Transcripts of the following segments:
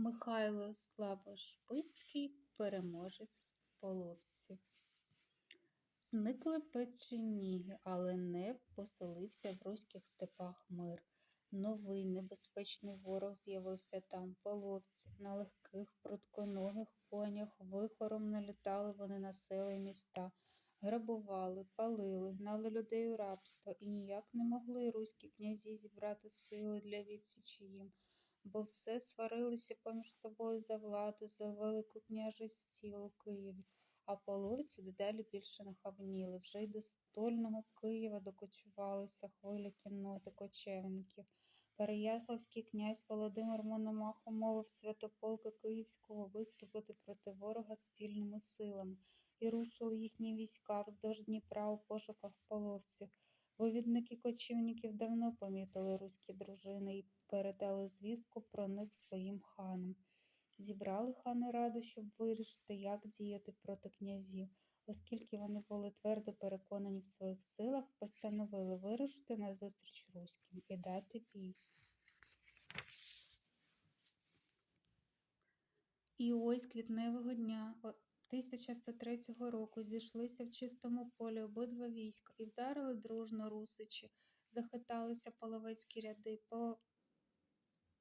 Михайло Слабошпицький, переможець половців. Зникли печеніги, але не поселився в руських степах мир. Новий небезпечний ворог з'явився там, половці. На легких прутконогих конях вихором налітали вони на села й міста, грабували, палили, гнали людей у рабство і ніяк не могли руські князі зібрати сили для відсічі їм, бо все сварилися поміж собою за владу, за велику княжестілу у Києві. А половці дедалі більше нахабніли. Вже й до стольного Києва докочувалися хвилі кінноти кочевників. Переяславський князь Володимир Мономах умовив святополка Київського виступити проти ворога спільними силами і рушили їхні війська вздовж Дніпра у пошуках половців. Вивідники кочівників давно помітили руські дружини і передали звістку про них своїм ханам. Зібрали хани раду, щоб вирішити, як діяти проти князів. Оскільки вони були твердо переконані в своїх силах, постановили вирушити назустріч руським і дати бій. І ось квітневого дня 1103 року зійшлися в чистому полі обидва війська і вдарили дружно русичі, захиталися половецькі ряди, по...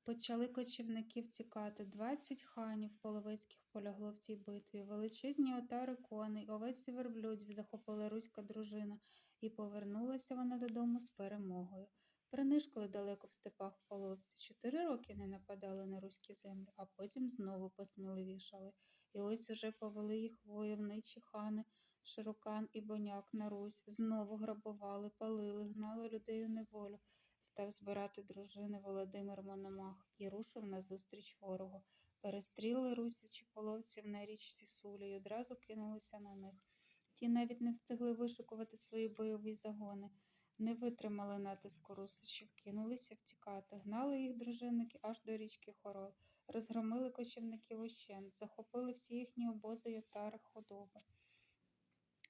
почали кочівники втікати. Двадцять ханів половецьких полягло в цій битві. Величезні отари коней, овець і верблюдів захопила руська дружина, і повернулася вона додому з перемогою. Принишкали далеко в степах половці. Чотири роки не нападали на руські землі, а потім знову посміливішали. І ось уже повели їх войовничі хани, Широкан і Боняк на Русь. Знову грабували, палили, гнали людей у неволю. Став збирати дружини Володимир Мономах і рушив назустріч ворогу. Перестріли русичі половців на річці Сулі й одразу кинулися на них. Ті навіть не встигли вишикувати свої бойові загони. Не витримали натиску русичів, кинулися втікати, гнали їх дружинники аж до річки Хорол, розгромили кочівників ущент, захопили всі їхні обози й отари худоби.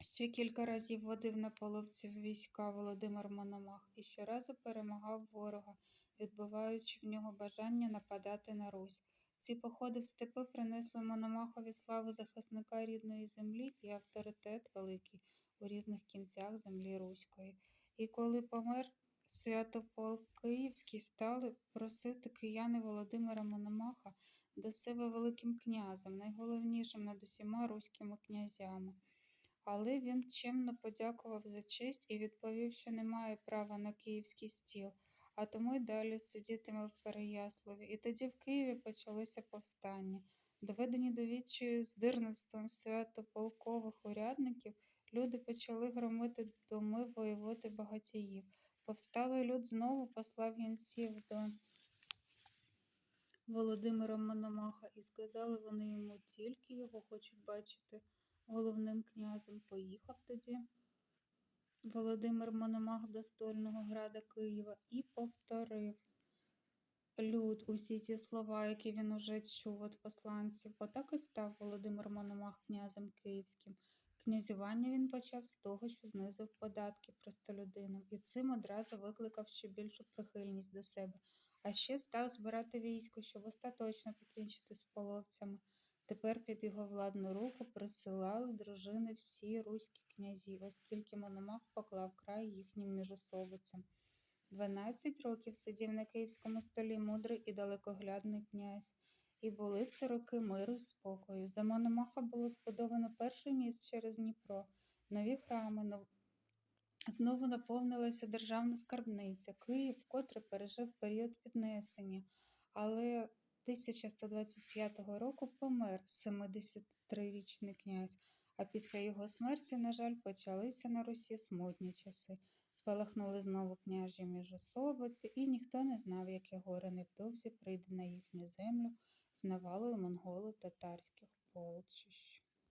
Ще кілька разів водив на половців війська Володимир Мономах і щоразу перемагав ворога, відбиваючи в нього бажання нападати на Русь. Ці походи в степи принесли Мономахові славу захисника рідної землі і авторитет великий у різних кінцях землі Руської. І коли помер Святополк Київський, стали просити кияни Володимира Мономаха до себе великим князем, найголовнішим над усіма руськими князями. Але він чемно подякував за честь і відповів, що не має права на київський стіл, а тому й далі сидітиме в Переяславі. І тоді в Києві почалося повстання. Доведені до відчаю здирництвом святополкових урядників, люди почали громити доми воєводи багатіїв. Повсталий люд знову послав гінців до Володимира Мономаха, і сказали вони йому тільки його хочуть бачити головним князем. Поїхав тоді Володимир Мономах до стольного града Києва і повторив люд усі ті слова, які він уже чув від посланців. Отак і став Володимир Мономах князем київським. Князювання він почав з того, що знизив податки простолюдинам, і цим одразу викликав ще більшу прихильність до себе, а ще став збирати військо, щоб остаточно покінчити з половцями. Тепер під його владну руку присилали дружини всі руські князі, оскільки Мономах поклав край їхнім міжособицям. Дванадцять років сидів на київському столі мудрий і далекоглядний князь. І були це роки миру й спокою. За Мономаха було збудовано перший міст через Дніпро, нові храми, нов... знову наповнилася державна скарбниця. Київ вкотре пережив період піднесення, але 1125 року помер 73-річний князь, а після його смерті, на жаль, почалися на Русі смутні часи. Спалахнули знову княжі міжособиці, і ніхто не знав, яке горе невдовзі прийде на їхню землю з навалою монголо-татарських полчищ.